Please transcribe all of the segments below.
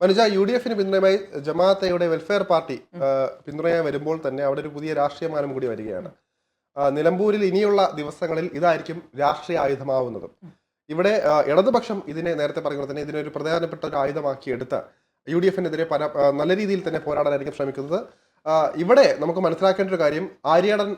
മനുജ U D എഫിന് പിന്തുണയുമായി ജമാഅത്തയുടെ welfare party പിന്തുണയായി വരുമ്പോൾ തന്നെ അവിടെ ഒരു പുതിയ രാഷ്ട്രീയമാനം കൂടി വരികയാണ്. നിലമ്പൂരിൽ ഇനിയുള്ള ദിവസങ്ങളിൽ ഇതായിരിക്കും രാഷ്ട്രീയ ആയുധമാവുന്നത്. ഇവിടെ ഇടതുപക്ഷം ഇതിനെ നേരത്തെ പറയുന്നത് തന്നെ ഇതിനൊരു പ്രധാനപ്പെട്ട ഒരു ആയുധമാക്കി എടുത്ത് യു ഡി എഫിനെതിരെ പല നല്ല രീതിയിൽ തന്നെ പോരാടാനായിരിക്കും ശ്രമിക്കുന്നത്. ഇവിടെ നമുക്ക് മനസ്സിലാക്കേണ്ട ഒരു കാര്യം ആര്യടൻ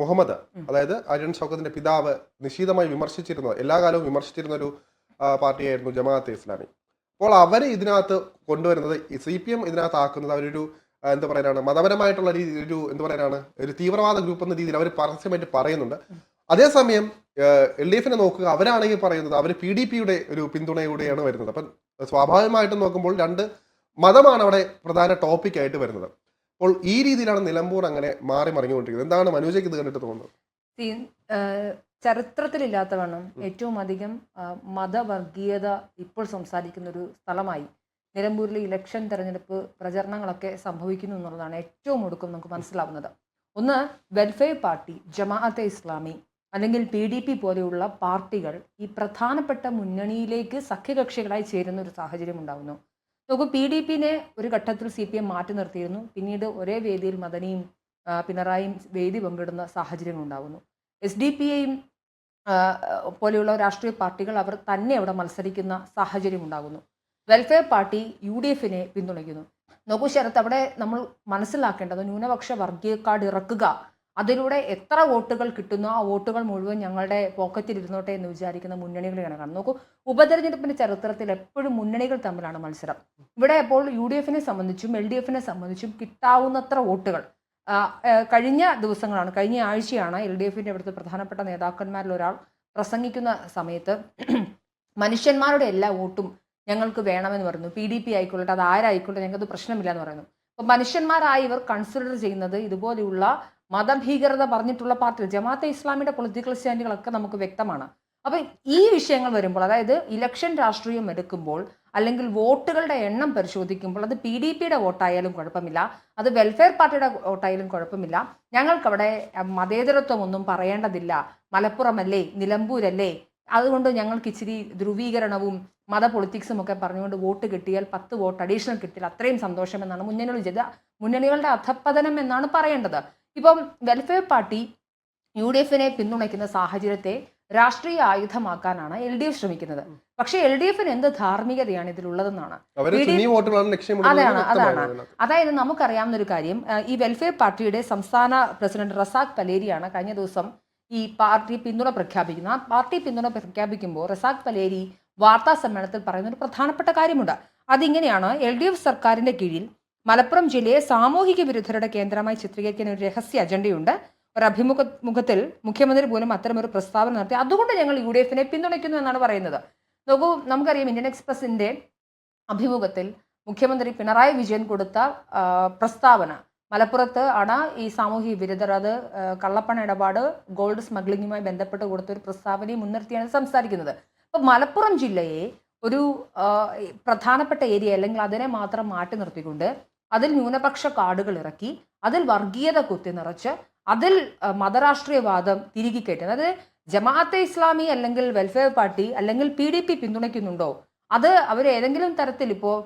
മുഹമ്മദ് അതായത് ആര്യൻ ഷൗക്കത്തിന്റെ പിതാവ് നിശീതമായി വിമർശിച്ചിരുന്നത് എല്ലാ കാലവും വിമർശിച്ചിരുന്ന ഒരു പാർട്ടിയായിരുന്നു ജമാഅത്തെ ഇസ്ലാമി. അപ്പോൾ അവർ ഇതിനകത്ത് കൊണ്ടുവരുന്നത് സി പി എം ഇതിനകത്ത് ആക്കുന്നത് അവരൊരു എന്താ പറയാനാണ് മതപരമായിട്ടുള്ള രീതി ഒരു എന്താ പറയാനാണ് ഒരു തീവ്രവാദ ഗ്രൂപ്പ് എന്ന രീതിയിൽ അവർ പരസ്യമായിട്ട് പറയുന്നുണ്ട്. അതേസമയം എൽ ഡി എഫിനെ നോക്കുക അവരാണെങ്കിൽ പറയുന്നത് അവർ പി ഡി പിയുടെ ഒരു പിന്തുണയോടെയാണ് വരുന്നത്. അപ്പം സ്വാഭാവികമായിട്ടും നോക്കുമ്പോൾ രണ്ട് മതമാണ് അവിടെ പ്രധാന ടോപ്പിക്കായിട്ട് വരുന്നത്. അപ്പോൾ ഈ രീതിയിലാണ് നിലമ്പൂർ അങ്ങനെ മാറി മറിഞ്ഞുകൊണ്ടിരിക്കുന്നത്. എന്താണ് മനോജയ്ക്ക് ഇത് കണ്ടിട്ട് തോന്നുന്നത്? ചരിത്രത്തിലില്ലാത്തവണ്ണം ഏറ്റവും അധികം മതവർഗീയത ഇപ്പോൾ സംസാരിക്കുന്ന ഒരു സ്ഥലമായി. നിലമ്പൂരിലെ ഇലക്ഷൻ തെരഞ്ഞെടുപ്പ് പ്രചരണങ്ങളൊക്കെ സംഭവിക്കുന്നു എന്നുള്ളതാണ് ഏറ്റവും ഒടുക്കം നമുക്ക് മനസ്സിലാവുന്നത്. ഒന്ന് വെൽഫെയർ പാർട്ടി ജമാഅത്തെ ഇസ്ലാമി അല്ലെങ്കിൽ പി ഡി പി പോലെയുള്ള പാർട്ടികൾ ഈ പ്രധാനപ്പെട്ട മുന്നണിയിലേക്ക് സഖ്യകക്ഷികളായി ചേരുന്ന ഒരു സാഹചര്യം ഉണ്ടാകുന്നു നോക്കൂ പി ഡി പിനെ ഒരു ഘട്ടത്തിൽ സി പി എം മാറ്റി നിർത്തിയിരുന്നു. പിന്നീട് ഒരേ വേദിയിൽ മദനിയും പിണറായിയും വേദി പങ്കിടുന്ന സാഹചര്യങ്ങൾ ഉണ്ടാകുന്നു എസ് ഡി പി ഐയും പോലെയുള്ള രാഷ്ട്രീയ പാർട്ടികൾ അവർ തന്നെ അവിടെ മത്സരിക്കുന്ന സാഹചര്യം ഉണ്ടാകുന്നു. വെൽഫെയർ പാർട്ടി യു ഡി എഫിനെ പിന്തുണയ്ക്കുന്നു. നോക്കൂ ശരത്ത് അവിടെ നമ്മൾ മനസ്സിലാക്കേണ്ടത് ന്യൂനപക്ഷ വർഗീയ കാർഡ് ഇറക്കുക അതിലൂടെ എത്ര വോട്ടുകൾ കിട്ടുന്നു ആ വോട്ടുകൾ മുഴുവൻ ഞങ്ങളുടെ പോക്കറ്റിൽ ഇരുന്നോട്ടെ എന്ന് വിചാരിക്കുന്ന മുന്നണികളെയാണ് കാണുന്നത്. നോക്കൂ ഉപതെരഞ്ഞെടുപ്പിന്റെ ചരിത്രത്തിൽ എപ്പോഴും മുന്നണികൾ തമ്മിലാണ് മത്സരം. ഇവിടെ അപ്പോൾ യു ഡി എഫിനെ സംബന്ധിച്ചും എൽ ഡി എഫിനെ സംബന്ധിച്ചും കിട്ടാവുന്നത്ര വോട്ടുകൾ കഴിഞ്ഞ ദിവസങ്ങളാണ് കഴിഞ്ഞ ആഴ്ചയാണ് എൽ ഡി എഫിന്റെ അവിടുത്തെ പ്രധാനപ്പെട്ട നേതാക്കന്മാരിൽ ഒരാൾ പ്രസംഗിക്കുന്ന സമയത്ത് മനുഷ്യന്മാരുടെ എല്ലാ വോട്ടും ഞങ്ങൾക്ക് വേണമെന്ന് പറയുന്നു. പി ഡി പി ആയിക്കൊള്ളട്ടെ അത് ആരായിക്കൊള്ളട്ടെ ഞങ്ങൾക്ക് പ്രശ്നമില്ല എന്ന് പറയുന്നു. അപ്പോൾ മനുഷ്യന്മാരായി ഇവർ കൺസിഡർ ചെയ്യുന്നത് ഇതുപോലെയുള്ള മതഭീകരത പറഞ്ഞിട്ടുള്ള പാർട്ടികൾ ജമാഅത്തെ ഇസ്ലാമിയുടെ പൊളിറ്റിക്കൽ സ്റ്റാൻഡുകളൊക്കെ നമുക്ക് വ്യക്തമാണ്. അപ്പം ഈ വിഷയങ്ങൾ വരുമ്പോൾ അതായത് ഇലക്ഷൻ രാഷ്ട്രീയം എടുക്കുമ്പോൾ അല്ലെങ്കിൽ വോട്ടുകളുടെ എണ്ണം പരിശോധിക്കുമ്പോൾ അത് പി ഡി പിയുടെ വോട്ടായാലും കുഴപ്പമില്ല അത് വെൽഫെയർ പാർട്ടിയുടെ വോട്ടായാലും കുഴപ്പമില്ല. ഞങ്ങൾക്കവിടെ മതേതരത്വമൊന്നും പറയേണ്ടതില്ല. മലപ്പുറമല്ലേ നിലമ്പൂരല്ലേ? അതുകൊണ്ട് ഞങ്ങൾക്ക് ഇച്ചിരി ധ്രുവീകരണവും മത പൊളിറ്റിക്സും ഒക്കെ പറഞ്ഞുകൊണ്ട് വോട്ട് കിട്ടിയാൽ പത്ത് വോട്ട് അഡീഷണൽ കിട്ടിയാൽ അത്രയും സന്തോഷം എന്നാണ് മുന്നണികൾ ചെയ്ത മുന്നണികളുടെ അധപ്പതനം എന്നാണ് പറയേണ്ടത്. ഇപ്പം വെൽഫെയർ പാർട്ടി യു ഡി എഫിനെ പിന്തുണയ്ക്കുന്ന സാഹചര്യത്തെ രാഷ്ട്രീയ ആയുധമാക്കാനാണ് എൽ ഡി എഫ് ശ്രമിക്കുന്നത്. പക്ഷേ എൽ ഡി എഫിന് എന്ത് ധാർമ്മികതയാണ് ഇതിലുള്ളതെന്നാണ്? അതാണ്, അതാണ്. അതായത് നമുക്കറിയാവുന്ന ഒരു കാര്യം ഈ വെൽഫെയർ പാർട്ടിയുടെ സംസ്ഥാന പ്രസിഡന്റ് റസാഖ് പലേരിയാണ് കഴിഞ്ഞ ദിവസം ഈ പാർട്ടി പിന്തുണ പ്രഖ്യാപിക്കുന്നത്. ആ പാർട്ടി പിന്തുണ പ്രഖ്യാപിക്കുമ്പോൾ റസാഖ് പലേരി വാർത്താ സമ്മേളനത്തിൽ പറയുന്ന ഒരു പ്രധാനപ്പെട്ട കാര്യമുണ്ട്. അതിങ്ങനെയാണ് എൽ ഡി എഫ് സർക്കാരിന്റെ കീഴിൽ മലപ്പുറം ജില്ലയെ സാമൂഹിക വിരുദ്ധരുടെ കേന്ദ്രമായി ചിത്രീകരിക്കാൻ ഒരു രഹസ്യ അജണ്ടയുണ്ട്. ഒരു അഭിമുഖ മുഖത്തിൽ മുഖ്യമന്ത്രി പോലും അത്തരമൊരു പ്രസ്താവന നടത്തി. അതുകൊണ്ട് ഞങ്ങൾ യു ഡി എഫിനെ പിന്തുണയ്ക്കുന്നു എന്നാണ് പറയുന്നത്. നോക്കൂ നമുക്കറിയാം ഇന്ത്യൻ എക്സ്പ്രസിന്റെ അഭിമുഖത്തിൽ മുഖ്യമന്ത്രി പിണറായി വിജയൻ കൊടുത്ത പ്രസ്താവന. മലപ്പുറത്ത് ആണ് ഈ സാമൂഹിക വിരുദ്ധർ. അത് കള്ളപ്പണ ഇടപാട് ഗോൾഡ് സ്മഗ്ലിങ്ങുമായി ബന്ധപ്പെട്ട് കൊടുത്ത ഒരു പ്രസ്താവനയെ മുൻനിർത്തിയാണ് സംസാരിക്കുന്നത്. അപ്പോൾ മലപ്പുറം ജില്ലയെ ഒരു പ്രധാനപ്പെട്ട ഏരിയ അല്ലെങ്കിൽ അതിനെ മാത്രം മാറ്റി നിർത്തിക്കൊണ്ട് അതിൽ ന്യൂനപക്ഷ കാർഡുകൾ ഇറക്കി അതിൽ വർഗീയത കുത്തി നിറച്ച് അതിൽ മതരാഷ്ട്രീയവാദം തിരികെ കയറ്റുന്നത് അതായത് ജമാഅത്തെ ഇസ്ലാമി അല്ലെങ്കിൽ വെൽഫെയർ പാർട്ടി അല്ലെങ്കിൽ പി ഡി പി പിന്തുണയ്ക്കുന്നുണ്ടോ? അത് അവർ ഏതെങ്കിലും തരത്തിൽ ഇപ്പോൾ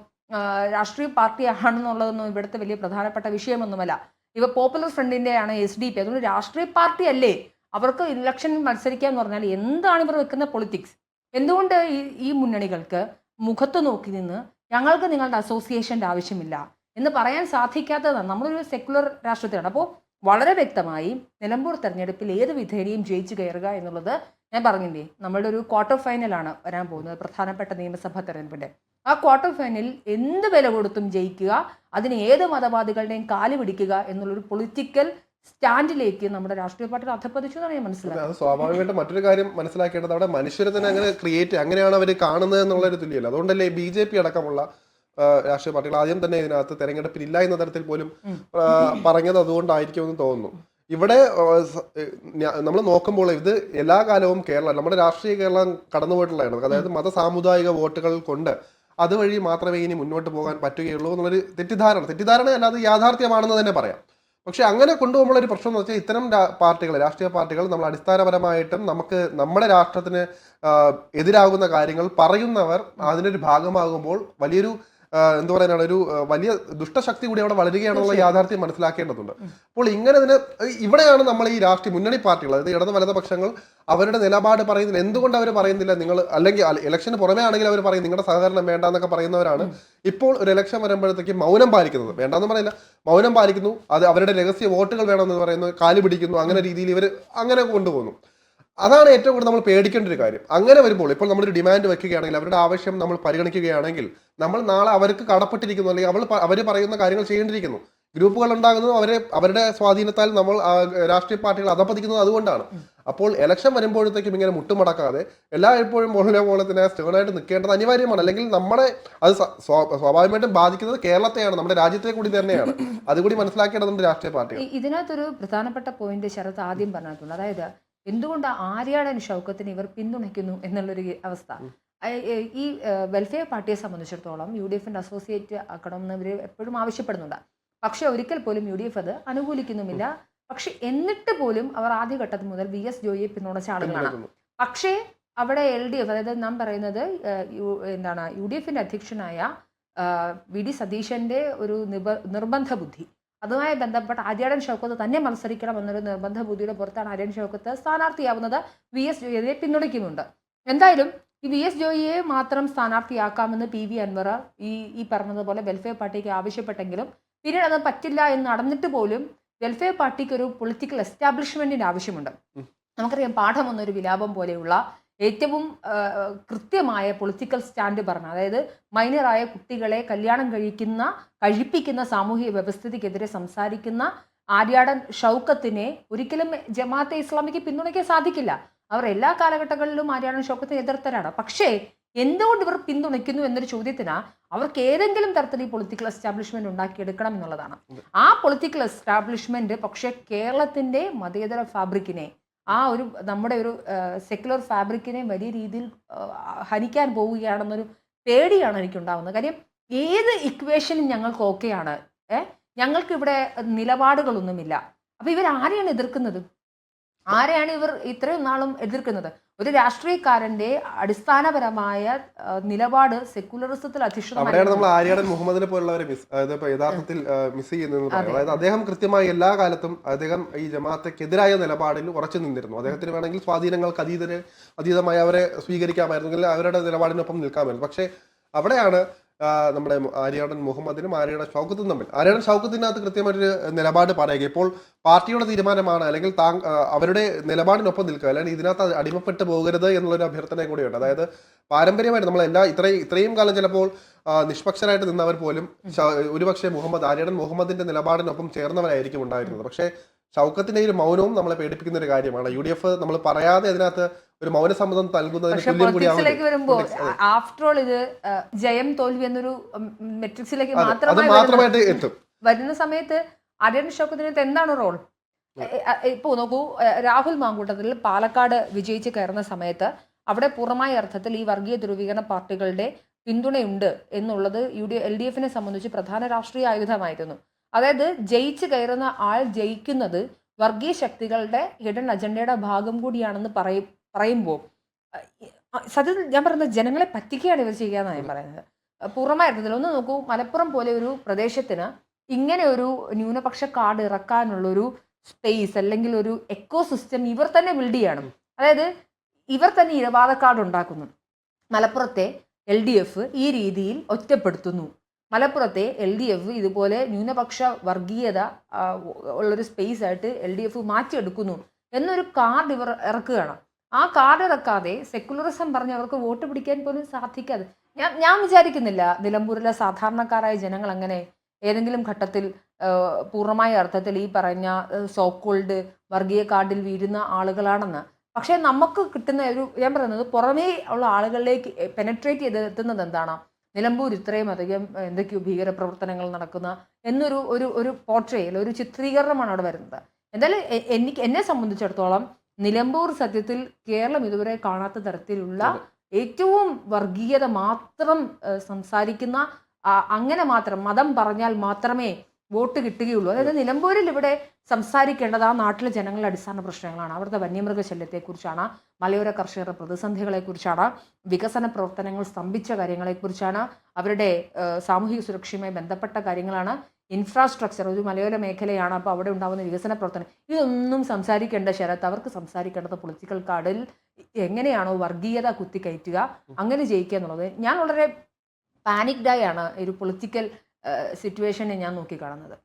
രാഷ്ട്രീയ പാർട്ടി ആണെന്നുള്ളതൊന്നും ഇവിടുത്തെ വലിയ പ്രധാനപ്പെട്ട വിഷയമൊന്നുമല്ല. ഇവ പോപ്പുലർ ഫ്രണ്ടിന്റെയാണ് എസ് ഡി പി അതുകൊണ്ട് രാഷ്ട്രീയ പാർട്ടി അല്ലേ? അവർക്ക് ഇലക്ഷൻ മത്സരിക്കുക എന്ന് പറഞ്ഞാൽ എന്താണ് ഇവർ വെക്കുന്ന പൊളിറ്റിക്സ് എന്തുകൊണ്ട് ഈ ഈ മുന്നണികൾക്ക് മുഖത്ത് നോക്കി നിന്ന് ഞങ്ങൾക്ക് നിങ്ങളുടെ അസോസിയേഷന്റെ ആവശ്യമില്ല എന്ന് പറയാൻ സാധിക്കാത്തതാണ്. നമ്മളൊരു സെക്കുലർ രാഷ്ട്രത്തിലാണ് അപ്പോൾ വളരെ വ്യക്തമായി നിലമ്പൂർ തെരഞ്ഞെടുപ്പിൽ ഏത് വിധേനയും ജയിച്ചു കയറുക എന്നുള്ളത് ഞാൻ പറഞ്ഞില്ലേ? നമ്മളുടെ ഒരു ക്വാർട്ടർ ഫൈനലാണ് വരാൻ പോകുന്നത് പ്രധാനപ്പെട്ട നിയമസഭാ തെരഞ്ഞെടുപ്പിന്റെ ആ ക്വാർട്ടർ ഫൈനലിൽ എന്ത് വില കൊടുത്തും ജയിക്കുക അതിന് ഏത് മതവാദികളുടെയും കാൽ പിടിക്കുക എന്നുള്ളൊരു പൊളിറ്റിക്കൽ സ്റ്റാൻഡിലേക്ക് നമ്മുടെ രാഷ്ട്രീയ പാർട്ടികൾ അധപ്പതിച്ചു എന്നാണ് ഞാൻ മനസ്സിലാക്കുന്നത്. സ്വാഭാവികമായിട്ട് മറ്റൊരു കാര്യം മനസ്സിലാക്കേണ്ടത് അവിടെ മനുഷ്യരെ തന്നെ അങ്ങനെ ക്രിയേറ്റ് അങ്ങനെയാണ് അവർ കാണുന്നത് എന്നുള്ള ഒരു തുല്യമല്ല അതുകൊണ്ടല്ലേ ബി ജെ പി അടക്കമുള്ള രാഷ്ട്രീയ പാർട്ടികൾ ആദ്യം തന്നെ ഇതിനകത്ത് തെരഞ്ഞെടുപ്പിൽ ഇല്ല എന്ന തരത്തിൽ പോലും പറഞ്ഞത് അതുകൊണ്ടായിരിക്കും പറഞ്ഞത് അതുകൊണ്ടായിരിക്കുമെന്ന് തോന്നുന്നു. ഇവിടെ നമ്മൾ നോക്കുമ്പോൾ ഇത് എല്ലാ കാലവും കേരളം നമ്മുടെ രാഷ്ട്രീയ കേരളം കടന്നുപോയിട്ടുള്ളതാണ്. അതായത് മത സാമുദായിക വോട്ടുകൾ കൊണ്ട് അതുവഴി മാത്രമേ ഇനി മുന്നോട്ട് പോകാൻ പറ്റുകയുള്ളൂ എന്നുള്ളൊരു തെറ്റിദ്ധാരണ. തെറ്റിദ്ധാരണ അല്ലാതെ യാഥാർത്ഥ്യമാണെന്ന് തന്നെ പറയാം. പക്ഷെ അങ്ങനെ കൊണ്ടുപോകുമ്പോൾ ഒരു പ്രശ്നം എന്ന് വെച്ചാൽ ഇത്തരം പാർട്ടികൾ രാഷ്ട്രീയ പാർട്ടികൾ നമ്മൾ അടിസ്ഥാനപരമായിട്ടും നമുക്ക് നമ്മുടെ രാഷ്ട്രത്തിന് എതിരാകുന്ന കാര്യങ്ങൾ പറയുന്നവർ അതിനൊരു ഭാഗമാകുമ്പോൾ വലിയൊരു എന്താ പറയാനാണ് ഒരു വലിയ ദുഷ്ടശക്തി കൂടി അവിടെ വളരുകയാണെന്നുള്ള യാഥാർത്ഥ്യം മനസ്സിലാക്കേണ്ടതുണ്ട്. അപ്പോൾ ഇങ്ങനെ ഇതിന് ഇവിടെയാണ് നമ്മൾ ഈ രാഷ്ട്രീയ മുന്നണി പാർട്ടികൾ അതായത് ഇടത് വലത് പക്ഷങ്ങൾ അവരുടെ നിലപാട് പറയുന്നില്ല എന്തുകൊണ്ട് അവർ പറയുന്നില്ല? നിങ്ങൾ അല്ലെങ്കിൽ ഇലക്ഷന് പുറമേ ആണെങ്കിൽ അവർ പറയും നിങ്ങളുടെ സഹകരണം വേണ്ട എന്നൊക്കെ പറയുന്നവരാണ്. ഇപ്പോൾ ഒരു ഇലക്ഷൻ വരുമ്പോഴത്തേക്ക് മൗനം പാലിക്കുന്നത്. വേണ്ടെന്ന് പറയില്ല. മൗനം പാലിക്കുന്നു. അത് അവരുടെ രഹസ്യ വോട്ടുകൾ വേണമെന്ന് പറയുന്നു. കാൽ പിടിക്കുന്നു. അങ്ങനെ രീതിയിൽ ഇവർ അങ്ങനെ കൊണ്ടുപോകുന്നു. അതാണ് ഏറ്റവും കൂടുതൽ നമ്മൾ പേടിക്കേണ്ട ഒരു കാര്യം. അങ്ങനെ വരുമ്പോൾ ഇപ്പോൾ നമ്മളൊരു ഡിമാൻഡ് വെക്കുകയാണെങ്കിൽ അവരുടെ ആവശ്യം നമ്മൾ പരിഗണിക്കുകയാണെങ്കിൽ നമ്മൾ നാളെ അവർക്ക് കടപ്പെട്ടിരിക്കുന്നു അല്ലെങ്കിൽ അവൾ അവർ പറയുന്ന കാര്യങ്ങൾ ചെയ്യേണ്ടിയിരിക്കുന്നു. ഗ്രൂപ്പുകൾ ഉണ്ടാകുന്നത് അവരെ അവരുടെ സ്വാധീനത്താൽ നമ്മൾ രാഷ്ട്രീയ പാർട്ടികൾ അധപ്പതിക്കുന്നത് അതുകൊണ്ടാണ്. അപ്പോൾ ഇലക്ഷൻ വരുമ്പോഴത്തേക്കും ഇങ്ങനെ മുട്ടുമടക്കാതെ എല്ലാ എപ്പോഴും പോലെ പോലെ തന്നെ സ്റ്റേണായിട്ട് നിൽക്കേണ്ടത് അനിവാര്യമാണ്. അല്ലെങ്കിൽ നമ്മളെ അത് സ്വ- സ്വാ- സ്വാഭാവികമായിട്ടും ബാധിക്കുന്നത് കേരളത്തെയാണ് നമ്മുടെ രാജ്യത്തെ കൂടി തന്നെയാണ്. അതുകൂടി മനസ്സിലാക്കേണ്ടതുണ്ട് രാഷ്ട്രീയ പാർട്ടികൾ. ഇതിനകത്തൊരു പ്രധാനപ്പെട്ട പോയിന്റ് ശരത് ആദ്യം പറഞ്ഞിട്ടുണ്ട്. അതായത് എന്തുകൊണ്ട് ആര്യാടൻ ഷൗക്കത്തിന് ഇവർ പിന്തുണയ്ക്കുന്നു എന്നുള്ളൊരു അവസ്ഥ? ഈ വെൽഫെയർ പാർട്ടിയെ സംബന്ധിച്ചിടത്തോളം യു ഡി എഫിന്റെ അസോസിയേറ്റ് ആക്കണമെന്ന് ഇവർ എപ്പോഴും ആവശ്യപ്പെടുന്നുണ്ട്. പക്ഷേ ഒരിക്കൽ പോലും യു ഡി എഫ് അത് അനുകൂലിക്കുന്നുമില്ല. പക്ഷെ എന്നിട്ട് പോലും അവർ ആദ്യഘട്ടത്തിൽ മുതൽ വി എസ് ജോയിയെ പിന്തുണച്ച ആളുകളാണ്. പക്ഷേ അവിടെ എൽ ഡി എഫ് അതായത് നാം പറയുന്നത് എന്താണ് യു ഡി എഫിന്റെ അധ്യക്ഷനായ വി ഡി സതീശന്റെ ഒരു നിബ നിർബന്ധ ബുദ്ധി അതുമായി ബന്ധപ്പെട്ട് ആര്യാടൻ ഷൗക്കത്ത് തന്നെ മത്സരിക്കണം എന്നൊരു നിർബന്ധ ബുദ്ധിയുടെ പുറത്താണ് ആര്യൻ ഷൗക്കത്ത് സ്ഥാനാർത്ഥിയാവുന്നത് വി എസ് ജോയിയെ പിന്തുണയ്ക്കുന്നുണ്ട്. എന്തായാലും ഈ വി എസ് ജോയിയെ മാത്രം സ്ഥാനാർത്ഥിയാക്കാമെന്ന് പി വി അൻവർ ഈ ഈ പറഞ്ഞതുപോലെ വെൽഫെയർ പാർട്ടിക്ക് ആവശ്യപ്പെട്ടെങ്കിലും പിന്നീട് അത് പറ്റില്ല എന്ന് നടന്നിട്ട് പോലും വെൽഫെയർ പാർട്ടിക്ക് ഒരു പൊളിറ്റിക്കൽ എസ്റ്റാബ്ലിഷ്മെന്റിന്റെ ആവശ്യമുണ്ട്. നമുക്കറിയാം പാഠം എന്നൊരു വിലാപം പോലെയുള്ള ഏറ്റവും കൃത്യമായ പൊളിറ്റിക്കൽ സ്റ്റാൻഡ് പറഞ്ഞ അതായത് മൈനറായ കുട്ടികളെ കല്യാണം കഴിക്കുന്ന കഴിപ്പിക്കുന്ന സാമൂഹിക വ്യവസ്ഥിതിക്കെതിരെ സംസാരിക്കുന്ന ആര്യാടൻ ഷൗക്കത്തിനെ ഒരിക്കലും ജമാഅത്തെ ഇസ്ലാമിക്ക് പിന്തുണയ്ക്കാൻ സാധിക്കില്ല. അവർ എല്ലാ കാലഘട്ടങ്ങളിലും ആര്യാടൻ ഷൗക്കത്തിന് എതിർത്തരാണ് പക്ഷേ എന്തുകൊണ്ട് ഇവർ പിന്തുണയ്ക്കുന്നു എന്നൊരു ചോദ്യത്തിന് അവർക്ക് ഏതെങ്കിലും തരത്തിൽ ഈ പൊളിറ്റിക്കൽ എസ്റ്റാബ്ലിഷ്മെന്റ് ഉണ്ടാക്കിയെടുക്കണം എന്നുള്ളതാണ്. ആ പൊളിറ്റിക്കൽ എസ്റ്റാബ്ലിഷ്മെന്റ് പക്ഷേ കേരളത്തിന്റെ മതേതര ഫാബ്രിക്കിനെ ആ ഒരു നമ്മുടെ ഒരു സെക്യുലർ ഫാബ്രിക്കിനെ വലിയ രീതിയിൽ ഹനിക്കാൻ പോവുകയാണെന്നൊരു പേടിയാണ് എനിക്കുണ്ടാകുന്നത് കാര്യം ഏത് ഇക്വേഷനും ഞങ്ങൾക്ക് ഓക്കെയാണ് ഏ? ഞങ്ങൾക്ക് ഇവിടെ നിലപാടുകളൊന്നുമില്ല. അപ്പോൾ ഇവർ ആരെയാണ് എതിർക്കുന്നത്? ആരെയാണ് ഇവർ ഇത്രയും നാളും എതിർക്കുന്നത്? ഒരു രാഷ്ട്രീയക്കാരന്റെ അടിസ്ഥാനപരമായ നിലപാട് സെക്യുലറിസത്തിൽ അവിടെയാണ് നമ്മൾ ആര്യാടൻ മുഹമ്മദിനെ പോലുള്ളവരെ മിസ് അതായത് യഥാർത്ഥത്തിൽ മിസ് ചെയ്യുന്നതെന്ന് പറയാം. അതായത് അദ്ദേഹം കൃത്യമായി എല്ലാ കാലത്തും അദ്ദേഹം ഈ ജമാഅത്തെക്കെതിരായ നിലപാടിൽ ഉറച്ചു നിന്നിരുന്നു. അദ്ദേഹത്തിന് വേണമെങ്കിൽ സ്വാധീനങ്ങൾക്ക് അതീതരെ അതീതമായി അവരെ സ്വീകരിക്കാമായിരുന്നെങ്കിൽ അവരുടെ നിലപാടിനൊപ്പം നിൽക്കാമായിരുന്നു. പക്ഷേ അവിടെയാണ് നമ്മുടെ ആര്യാടൻ മുഹമ്മദിനും ആര്യാടൻ ഷൗക്കത്തും തമ്മിൽ. ആര്യാടൻ ഷൗക്കത്തിനകത്ത് കൃത്യമായിട്ടൊരു നിലപാട് പറയുക. ഇപ്പോൾ പാർട്ടിയുടെ തീരുമാനമാണ് അല്ലെങ്കിൽ താ അവരുടെ നിലപാടിനൊപ്പം നിൽക്കുക. അല്ലെങ്കിൽ ഇതിനകത്ത് അടിമപ്പെട്ട് പോകരുത് എന്നുള്ളൊരു അഭ്യർത്ഥന കൂടിയുണ്ട്. അതായത് പാരമ്പര്യമായിട്ട് നമ്മൾ എല്ലാ ഇത്രയും ഇത്രയും കാലം ചിലപ്പോൾ നിഷ്പക്ഷരായിട്ട് നിന്നവർ പോലും ഒരുപക്ഷെ മുഹമ്മദ് ആര്യാടൻ മുഹമ്മദിന്റെ നിലപാടിനൊപ്പം ചേർന്നവരായിരിക്കും ഉണ്ടായിരുന്നത്. പക്ഷേ ഷൗക്കത്തിന്റെ ഈ ഒരു മൗനവും നമ്മളെ പേടിപ്പിക്കുന്ന ഒരു കാര്യമാണ്. യു ഡി എഫ് നമ്മൾ പറയാതെ അതിനകത്ത് ഒരു മൗനസമ്മതം നൽകുന്നതിന് വരുമ്പോൾ ആഫ്റ്റർ ഓൾ ഇത് ജയം തോൽവി എന്നൊരു മെട്രിക്സിലേക്ക് മാത്രമായിട്ട് എത്തും. വരുന്ന സമയത്ത് ആര്യൻ ഷൗക്കത്തിനകത്ത് എന്താണ് റോൾ? ഇപ്പോ നോക്കൂ രാഹുൽ മാങ്കൂട്ടത്തിൽ പാലക്കാട് വിജയിച്ച് കയറുന്ന സമയത്ത് അവിടെ പൂർണമായ അർത്ഥത്തിൽ ഈ വർഗീയ ധ്രുവീകരണ പാർട്ടികളുടെ പിന്തുണയുണ്ട് എന്നുള്ളത് യു ഡി എൽ ഡി എഫിനെ സംബന്ധിച്ച് പ്രധാന രാഷ്ട്രീയ ആയുധമായിരുന്നു. അതായത് ജയിച്ച് കയറുന്ന ആൾ ജയിക്കുന്നത് വർഗീയ ശക്തികളുടെ ഹിഡൻ അജണ്ടയുടെ ഭാഗം കൂടിയാണെന്ന് പറയും പറയുമ്പോൾ സത്യത്തിൽ ഞാൻ പറയുന്നത് ജനങ്ങളെ പറ്റിക്കുകയാണ് ഇവർ ചെയ്യാന്നാണ് ഞാൻ പറയുന്നത്. പൂർണമായിരുന്നതിൽ ഒന്ന് നോക്കൂ മലപ്പുറം പോലെ ഒരു പ്രദേശത്തിന് ഇങ്ങനെ ഒരു ന്യൂനപക്ഷ കാർഡ് ഇറക്കാനുള്ളൊരു സ്പേസ് അല്ലെങ്കിൽ ഒരു എക്കോ സിസ്റ്റം ഇവർ തന്നെ ബിൽഡ് ചെയ്യണം. അതായത് ഇവർ തന്നെ ഇരവാദ കാർഡ് ഉണ്ടാക്കുന്നു. മലപ്പുറത്തെ എൽ ഡി എഫ് ഈ രീതിയിൽ ഒറ്റപ്പെടുത്തുന്നു. മലപ്പുറത്തെ എൽ ഡി എഫ് ഇതുപോലെ ന്യൂനപക്ഷ വർഗീയത ഉള്ളൊരു സ്പേസ് ആയിട്ട് എൽ ഡി എഫ് മാറ്റിയെടുക്കുന്നു എന്നൊരു കാർഡ് ഇവർ ഇറക്കുകയാണ്. ആ കാർഡ് ഇറക്കാതെ സെക്കുലറിസം പറഞ്ഞ് അവർക്ക് വോട്ട് പിടിക്കാൻ പോലും സാധിക്കാതെ. ഞാൻ ഞാൻ വിചാരിക്കുന്നില്ല നിലമ്പൂരിലെ സാധാരണക്കാരായ ജനങ്ങൾ അങ്ങനെ ഏതെങ്കിലും ഘട്ടത്തിൽ പൂർണമായ അർത്ഥത്തിൽ ഈ പറഞ്ഞ സോക്കോൾഡ് വർഗീയ കാർഡിൽ വീഴുന്ന ആളുകളാണെന്ന്. പക്ഷേ നമുക്ക് കിട്ടുന്ന ഒരു ഞാൻ പറയുന്നത് പുറമേ ഉള്ള ആളുകളിലേക്ക് പെനട്രേറ്റ് ചെയ്ത് എത്തുന്നത് എന്താണ്? നിലമ്പൂർ ഇത്രയും അധികം എന്തൊക്കെയോ ഭീകര പ്രവർത്തനങ്ങൾ നടക്കുന്ന എന്നൊരു ഒരു ഒരു പോർട്രേയിൽ ഒരു ചിത്രീകരണമാണ് അവിടെ വരുന്നത്. എന്തായാലും എനിക്ക് എന്നെ സംബന്ധിച്ചിടത്തോളം നിലമ്പൂർ സത്യത്തിൽ കേരളം ഇതുവരെ കാണാത്ത തരത്തിലുള്ള ഏറ്റവും വർഗീയത മാത്രം സംസാരിക്കുന്ന അങ്ങനെ മാത്രം മതം പറഞ്ഞാൽ മാത്രമേ വോട്ട് കിട്ടുകയുള്ളൂ. അതായത് നിലമ്പൂരിൽ ഇവിടെ സംസാരിക്കേണ്ടത് ആ നാട്ടിലെ ജനങ്ങളുടെ അടിസ്ഥാന പ്രശ്നങ്ങളാണ്. അവിടുത്തെ വന്യമൃഗ ശല്യത്തെക്കുറിച്ചാണ് മലയോര കർഷകരുടെ പ്രതിസന്ധികളെക്കുറിച്ചാണ് വികസന പ്രവർത്തനങ്ങൾ സ്തംഭിച്ച കാര്യങ്ങളെക്കുറിച്ചാണ് അവരുടെ സാമൂഹിക സുരക്ഷയുമായി ബന്ധപ്പെട്ട കാര്യങ്ങളാണ് ഇൻഫ്രാസ്ട്രക്ചർ ഒരു മലയോര മേഖലയാണ് അപ്പോൾ അവിടെ ഉണ്ടാകുന്ന വികസന പ്രവർത്തനം. ഇതൊന്നും സംസാരിക്കേണ്ട ശരത്ത് അവർക്ക് സംസാരിക്കേണ്ടത് പൊളിറ്റിക്കൽ കാർഡിൽ എങ്ങനെയാണോ വർഗീയത കുത്തിക്കയറ്റുക അങ്ങനെ ജയിക്കുക എന്നുള്ളത്. ഞാൻ വളരെ പാനിക്ഡായാണ് ഒരു പൊളിറ്റിക്കൽ സിറ്റുവേഷനെ ഞാൻ നോക്കിക്കാണുന്നത്.